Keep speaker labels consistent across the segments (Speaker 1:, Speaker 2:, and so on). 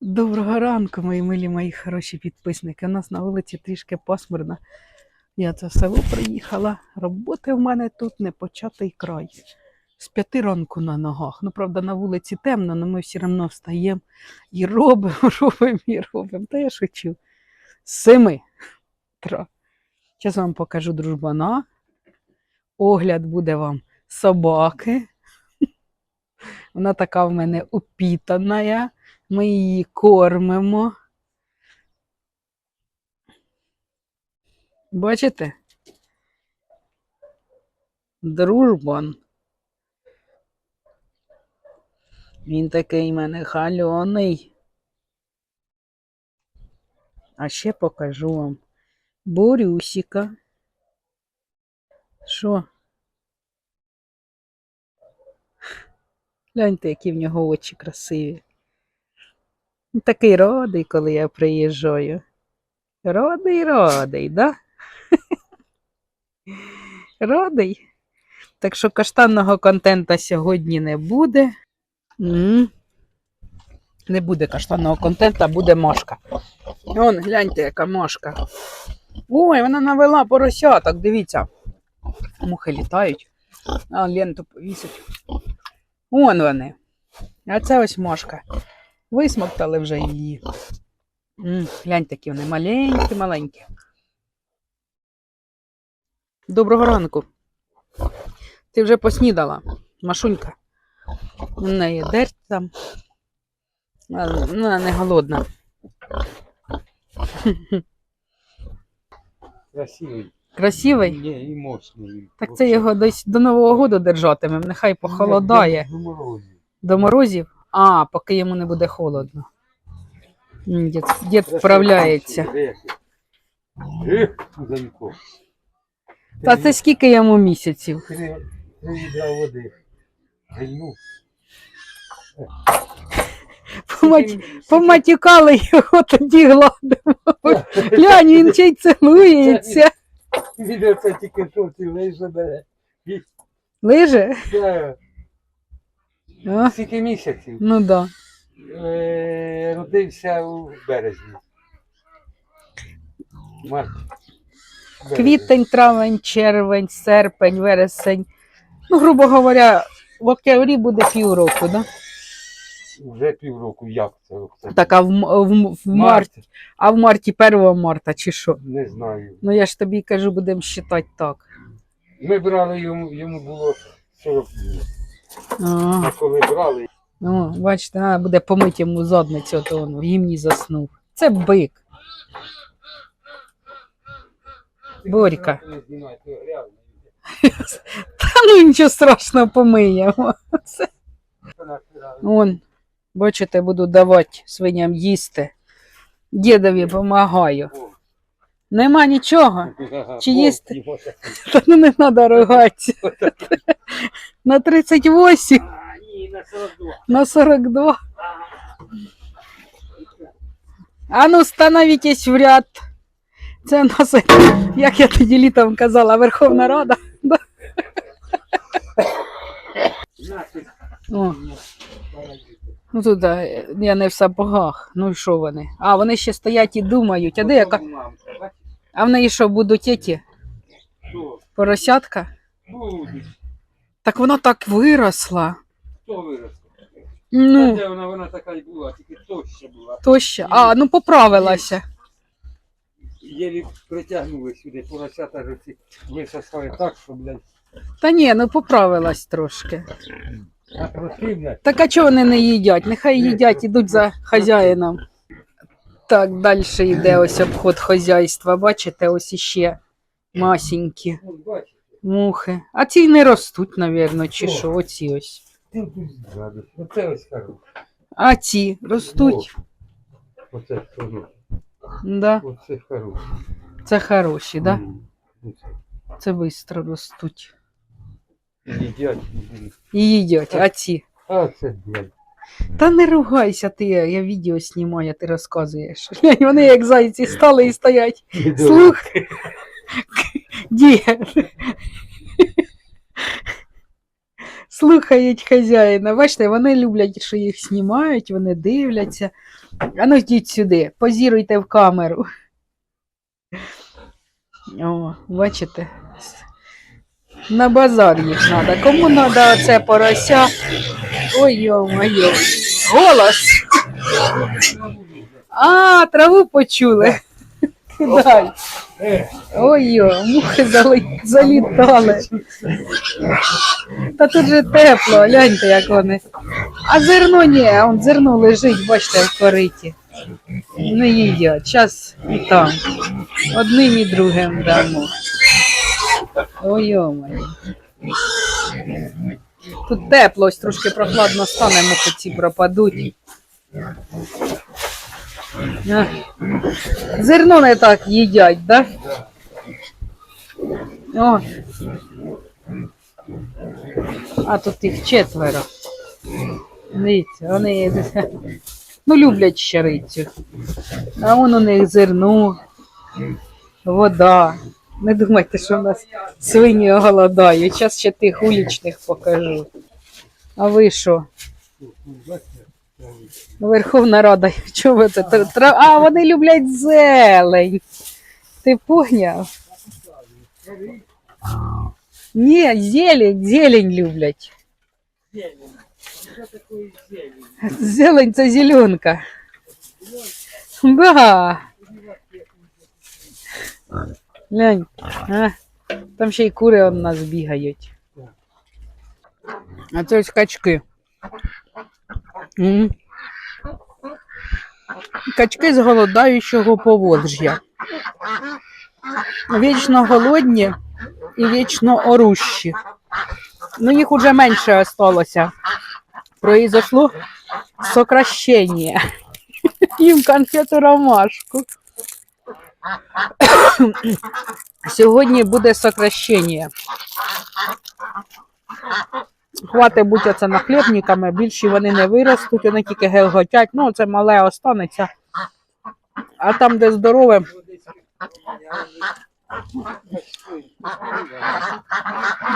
Speaker 1: Доброго ранку, мої милі, мої хороші підписники. У нас на вулиці трішки пасмурно. Я це село приїхала. Роботи в мене тут не початий край. З п'яти ранку на ногах. Ну, правда, на вулиці темно, але ми все одно встаємо і робимо, робимо і робимо. Та я шучу. Семи. Зараз вам покажу дружбана. Огляд буде вам собаки. Вона така в мене упітана. Ми її кормимо. Бачите? Дружбан. Він такий в мене хальоний. А ще покажу вам Борюсіка. Що? Гляньте, які в нього очі красиві. Такий радий, коли я приїжджаю. Радий, радий, да? Радий. Так що каштанного контента сьогодні не буде. Не буде каштанного контента, буде мошка. Вон, гляньте, яка мошка. Ой, вона навела поросяток, дивіться. Мухи літають. А, ленту повісить. Вон вони. А це ось мошка. Висмоктали вже її. М, Глянь, такі вони маленькі, маленькі. Доброго ранку. Ти вже поснідала, Машунька. У неї дерть там. Вона не голодна.
Speaker 2: Красивий.
Speaker 1: Красивий?
Speaker 2: Ні, і мощний.
Speaker 1: Так це його десь до Нового року держатимемо. Нехай похолодає.
Speaker 2: До морозів.
Speaker 1: До морозів? А, поки йому не буде холодно. Дід, дід вправляється. Та це скільки йому місяців?
Speaker 2: Три, відра води.
Speaker 1: Поматюкали його, тоді гладимо. Глянь, він ще й цілується.
Speaker 2: Відео це тільки що ти вийшла бере.
Speaker 1: Лиже?
Speaker 2: Це
Speaker 1: А,
Speaker 2: Скільки місяців?
Speaker 1: ну да.
Speaker 2: Е, Родився у березні. Март.
Speaker 1: Квітень, травень, червень, серпень, вересень. Ну, грубо говоря, в октябрі буде півроку, да?
Speaker 2: Вже півроку. Як це? Це
Speaker 1: Так, а в, в, в марті, а в марті 1 марта чи що?
Speaker 2: Не знаю.
Speaker 1: Ну я ж тобі кажу, будемо вважати так.
Speaker 2: Ми брали йому, йому було 40 днів.
Speaker 1: А,
Speaker 2: А коли брали,
Speaker 1: ну, бачите, треба буде помити йому задницю, то він в гімні заснув. Це бик. Борька.
Speaker 2: Реально.
Speaker 1: Та ну нічого страшного помиємо. Це... Вон, бачите, буду давати свиням їсти. Дідові допомагаю. Нема нічого. Чи їсти? Та ну не треба ругатися. На 38,
Speaker 2: А, ні, на 42.
Speaker 1: на 42. А ну, становитесь в ряд. Це у нас, як я тоді літом казала, Верховна Рада. О, ну тут да, я не в сапогах. Ну і що вони? А, вони ще стоять і думають. А де яка? А в неї що, будуть еті? Поросятка?
Speaker 2: Будуть.
Speaker 1: Так вона так виросла.
Speaker 2: Хто вирос?
Speaker 1: Ну,
Speaker 2: Де вона, вона така й була, тільки тоща була.
Speaker 1: то ще. А, ну поправилася.
Speaker 2: Єлі притягнули сюди, поросята ж ці висосали так, що, блядь,
Speaker 1: Та ні, ну поправилась трошки. Так а чого вони не їдять? Нехай їдять, ідуть за хазяїном. Так, далі йде ось обход хазяйства. Бачите, ось іще масінькі мухи. А ці не ростуть, напевно, чи що, оці ось. А ці ростуть.
Speaker 2: Оце,
Speaker 1: Да,
Speaker 2: оце хороше.
Speaker 1: це хороші, да? Це швидко ростуть.
Speaker 2: Їдять.
Speaker 1: І їдять, а ці.
Speaker 2: А це, блядь.
Speaker 1: Та не ругайся ти, я відео знімаю, ти розказуєш. Глянь, Вони як зайці стали і стоять. Слух. Дід. слухають хазяїна. Бачите, вони люблять, що їх знімають, вони дивляться. А ну йдіть сюди, позіруйте в камеру. О, бачите? На базар їх треба. Кому треба оце порося? Ой, йо-моє. Голос. А, траву почули. Кидай. Ой-йо, мухи зали- залітали. Та тут же тепло, гляньте, як вони. А зерно ні, а он зерно лежить, бачите, в кориті. Не їдять. Час і там. Одним і другим дамо. Ой, йомаю. Тут тепло, ось трошки прохладно стане, мухи ці пропадуть. А. Зерно не так їдять, так? Да? О. А тут їх четверо. Дивіться, вони ну, люблять щарицю. А вон у них зерно, вода. Не думайте, що в нас свині голодають. Зараз ще тих улічних покажу. А ви що? Верховна Рада, чого це? А, вони люблять зелень. Ти поняв? Ні, зелень, зелень люблять. Зелень це зеленка. Да. Глянь, а? там ще й кури у нас бігають. А це ось качки. М. Качки з голодаючого поводжя. Вічно голодні і вічно орущі. Ну, їх уже менше осталося. Произошло сокращення. Їм конфету ромашку. Сьогодні буде сокращення. Хватить бути оце нахлібниками, більші вони не виростуть, вони тільки гелготять. Ну, це мале останеться. А там, де здорове,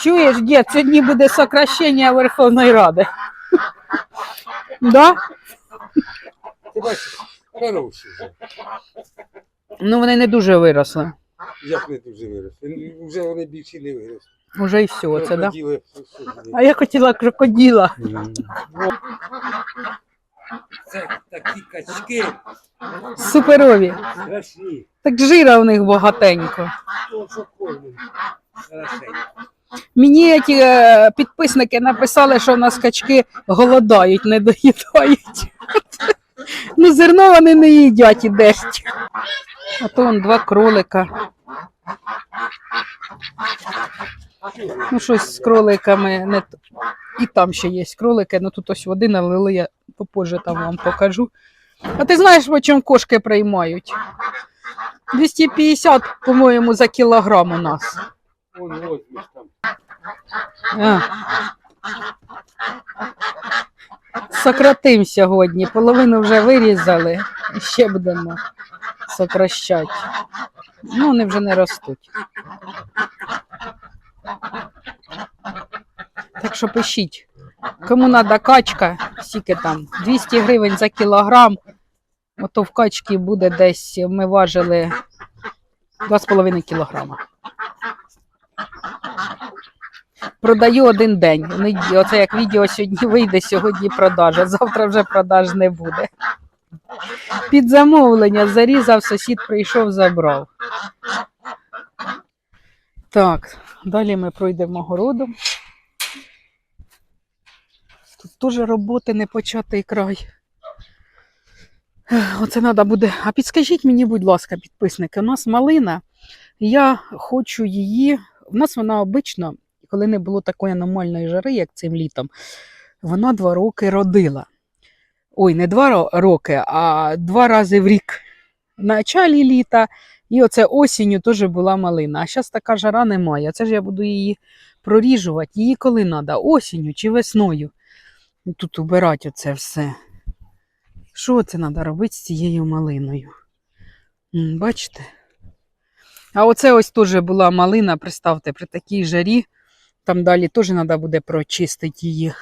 Speaker 1: чуєш, дід, сьогодні буде сокращення Верховної Ради. Да?
Speaker 2: Вже.
Speaker 1: Ну, вони не дуже виросли.
Speaker 2: Як не дуже виросли. Вже вони більше не виросли.
Speaker 1: Уже і все, це, да?
Speaker 2: Крокодили.
Speaker 1: А я хотіла крокодила.
Speaker 2: Це такі качки
Speaker 1: Суперові.
Speaker 2: страшні.
Speaker 1: Так жира в них багатенько.
Speaker 2: То, що. Хорошенько.
Speaker 1: Мені ті е, підписники написали, що в нас качки голодають, не доїдають. Ну, зерно вони не їдять і десь. А то вон два кролика. Ну, щось з кроликами не і там ще є кролики, ну тут ось води налили, я попозже там вам покажу. А ти знаєш, по чому кошки приймають? 250, по-моєму, за кілограм у нас. А. Сократим сьогодні. Половину вже вирізали. Ще будемо сокращати. Ну, вони вже не ростуть. Так що пишіть. Кому треба качка, скільки там? 200 гривень за кілограм. Ото в качці буде десь, ми важили 2,5 кілограма. Продаю один день. Оце як відео сьогодні вийде, сьогодні продажа. Завтра вже продаж не буде. Під замовлення зарізав, сусід прийшов, забрав. Так, далі ми пройдемо городом. Тут теж роботи не початий край. Оце треба буде. А підскажіть мені, будь ласка, підписники, у нас малина. Я хочу її. У нас вона обично, коли не було такої аномальної жари, як цим літом, вона два роки родила. Ой, не два роки, а два рази в рік. В началі літа, і оце осінню теж була малина. А зараз така жара немає. Це ж я буду її проріжувати. Її коли треба? Осінню чи весною. Тут убирати оце все. Що це треба робити з цією малиною? Бачите? А оце ось теж була малина, представте, при такій жарі Там далі теж треба буде прочистити її.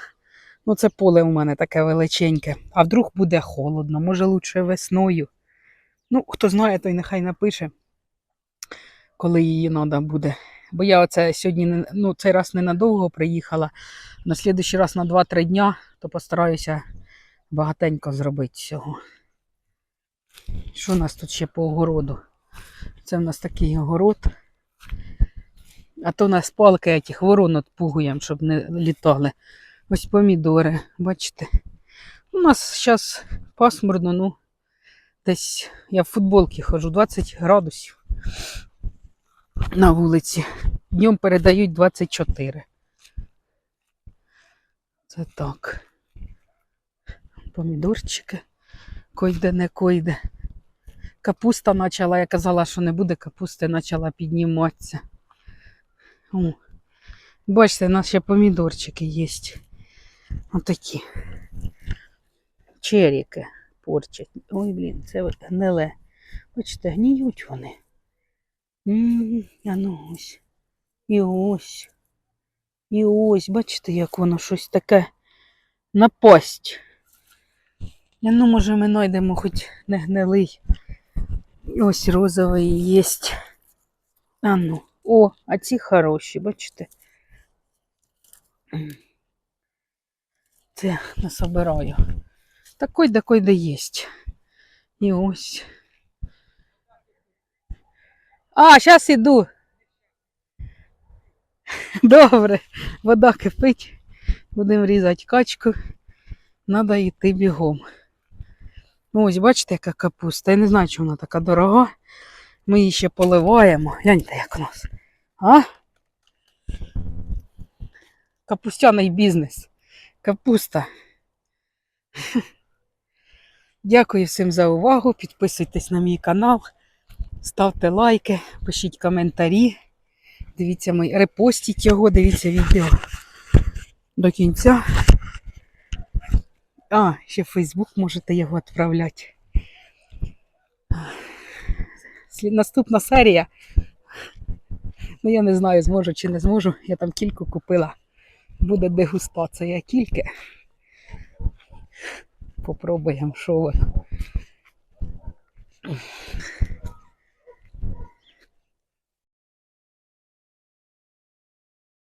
Speaker 1: Ну, це поле у мене таке величеньке. А вдруг буде холодно, може лучше весною. Ну, хто знає, той нехай напише, коли її треба буде. Бо я оце сьогодні ну, цей раз ненадовго приїхала. На слідуючий раз на 2-3 дня, то постараюся багатенько зробити цього. Що у нас тут ще по огороду? Це в нас такий огород. А то у нас палки тих ворон отпугуємо, щоб не літали. Ось помідори, бачите. У нас зараз пасмурно, ну, десь я в футболці ходжу 20 градусів на вулиці. Днем передають 24. Це так. Помідорчики. Койде не койде. Капуста почала, я казала, що не буде капусти, почала підніматися. О, бачите, у нас ще помідорчики є. Отакі. Черіки порчать. Ой, блін, це гниле. Бачите, гніють вони. М, А ну ось. І ось. І ось, бачите, як воно щось таке напасть. Ну, може, ми знайдемо хоч не гнилий. Ось розовий є. А ну. О, а ці хороші, бачите? Це насобираю. Такой, такой де є. І ось. А, зараз іду. Добре, вода кипить. Будемо різати качку. Надо йти бігом. Ось, бачите, яка капуста. Я не знаю, чи вона така дорога. Ми її ще поливаємо. Гляньте, як у нас. А? Капустяний бізнес. Капуста. Дякую всім за увагу. Підписуйтесь на мій канал, ставте лайки, пишіть коментарі. Дивіться мої, репостіть його, дивіться відео до кінця. А, ще в Фейсбук можете його відправляти. Наступна серія. Ну, я не знаю, зможу чи не зможу. Я там кільку купила. Буде дегустація кільки. Попробуємо, що воно.